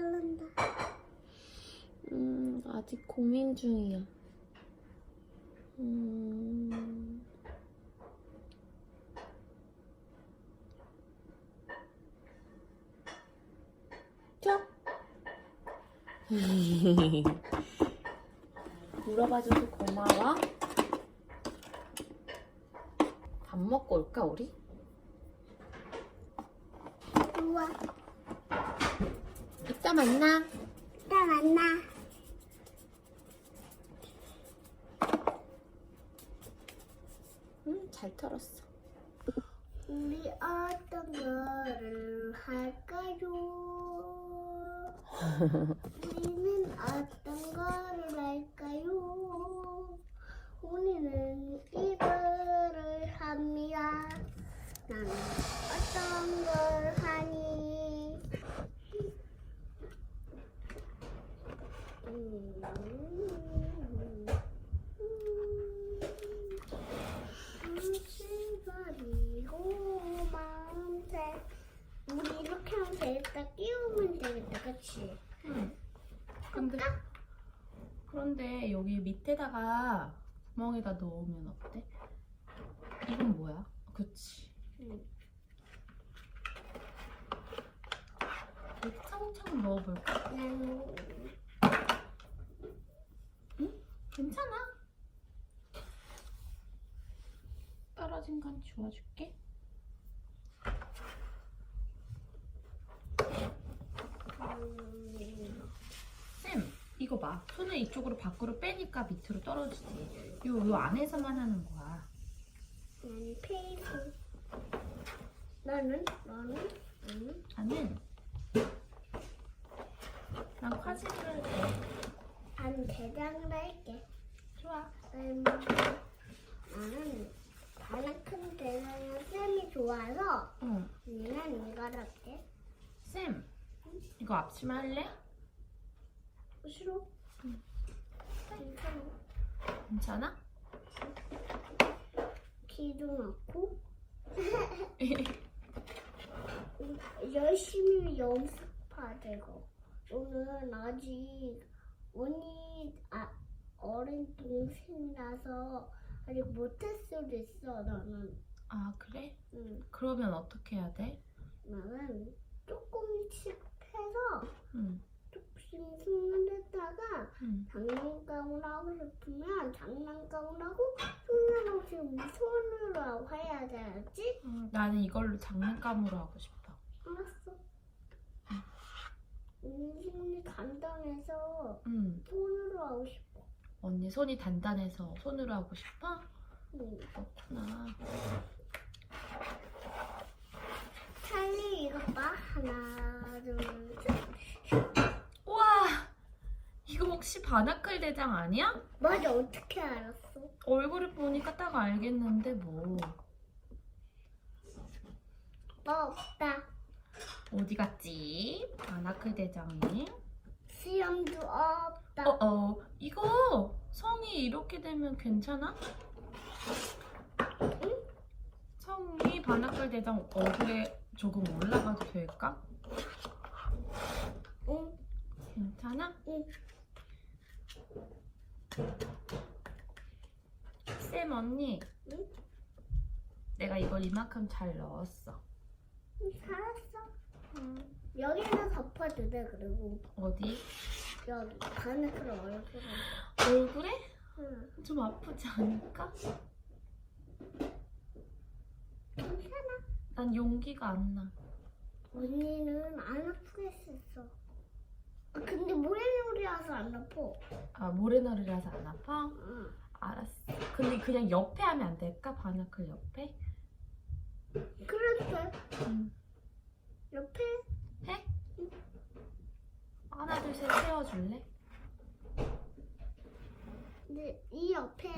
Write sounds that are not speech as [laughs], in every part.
자른다. 음, 아직 고민 중이야. 음. 자. [laughs] 물어봐줘서 고마워. 밥 먹고 올까, 우리? 우와, 이따 만나. 나 만나. 응, 잘 털었어. 우리 어떤 거를 할까요? 우리는 어떤 거를 할까요? 우리는 이거를 합니다. 나는 어떤 걸 하니? 음. 시발이고 마음새 우리 이렇게 하면 되겠다 끼우면 되겠다 그치? 근데 그런데 여기 밑에다가 구멍에다 넣으면 어때? 이건 뭐야? 그치 응. 이렇게 차곡차곡 넣어볼까? 나는 괜찮아? 떨어진 건 주워줄게. 음, 쌤 이거 봐. 손을 이쪽으로 밖으로 빼니까 밑으로 떨어지지. 요, 요 안에서만 하는 거야. 나는 페이스. 나는? 나는? 나는? 나는 난 화질을 할게 안 대장을 할게 좋아 음, 나는 가장 큰 대장은 쌤이 좋아서 어. 언니는 이걸 할게 쌤 이거 앞치마 할래? 싫어? 응. 괜찮아 괜찮아? 키도 넣고 [laughs] 열심히 연습하자고 오늘 아직 언니 아, 어린 동생이라서 아직 못할 수도 있어 나는 아 그래? 응. 그러면 어떻게 해야 돼? 나는 조금씩 해서 응, 조금씩 손에다가 응. 장난감을 하고 싶으면 장난감을 하고 하고 싶으면 손으로 해야 되지? 음, 나는 이걸로 장난감으로 하고 싶어. 알았어. 음식이 간단해서 응. 손으로 하고 싶어. 언니 손이 단단해서 손으로 하고 싶어? 응. 그렇구나. 찰리 이거 봐. 하나, 둘, 셋. 우와! 이거 혹시 바나클 대장 아니야? 맞아, 어떻게 알았어? 얼굴을 보니까 딱 알겠는데 뭐. 뭐 없다. 어디 갔지? 바나클 대장이? 수염도 없다. 어 어. 이거 성이 이렇게 되면 괜찮아? 성이 바나클 대장 얼굴에 조금 올라가도 될까? 응, 괜찮아? 응. 쌤 언니 응? 내가 이걸 이만큼 잘 넣었어 응, 잘했어. 여기는 덮어도 돼, 그리고. 어디? 여기. 바늘크로 얼굴에. 얼굴에? 응. 좀 아프지 않을까? 괜찮아. 난 용기가 안 나 언니는 안 아프겠어. 아, 근데 모래놀이라서 안 아파. 아 모래놀이라서 안 아파? 응. 알았어 근데 그냥 옆에 하면 안 될까? 바나클 옆에? 그래도 돼. 응 옆에 해? 하나 둘 셋 세워줄래? 근데 이 옆에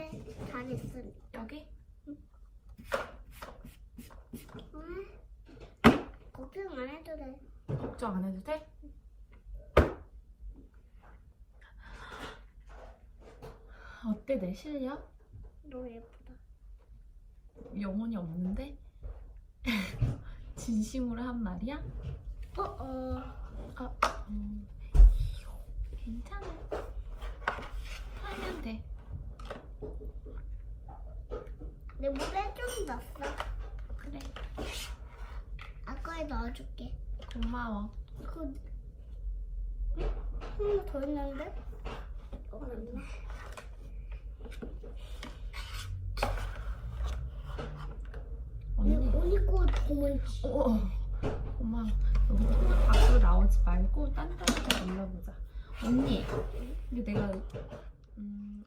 잘 있으니. 여기? 응? 걱정 안 해도 돼. 걱정 안 해도 돼? 어때 내 실력? 너무 예쁘다. 영혼이 없는데? [laughs] 진심으로 한 말이야? 어, 어. 아, 음, 괜찮아. 털면 돼. 내 물에 좀 넣었어. 그래. 아까에 넣어줄게. 고마워. 그, 하나 더 있는데? 어, 맞네. 언니. 언니 거 도망치. 어, 고마워. 여기 밖으로 나오지 말고 딴 데로 올라보자. 언니, 근데 내가 음,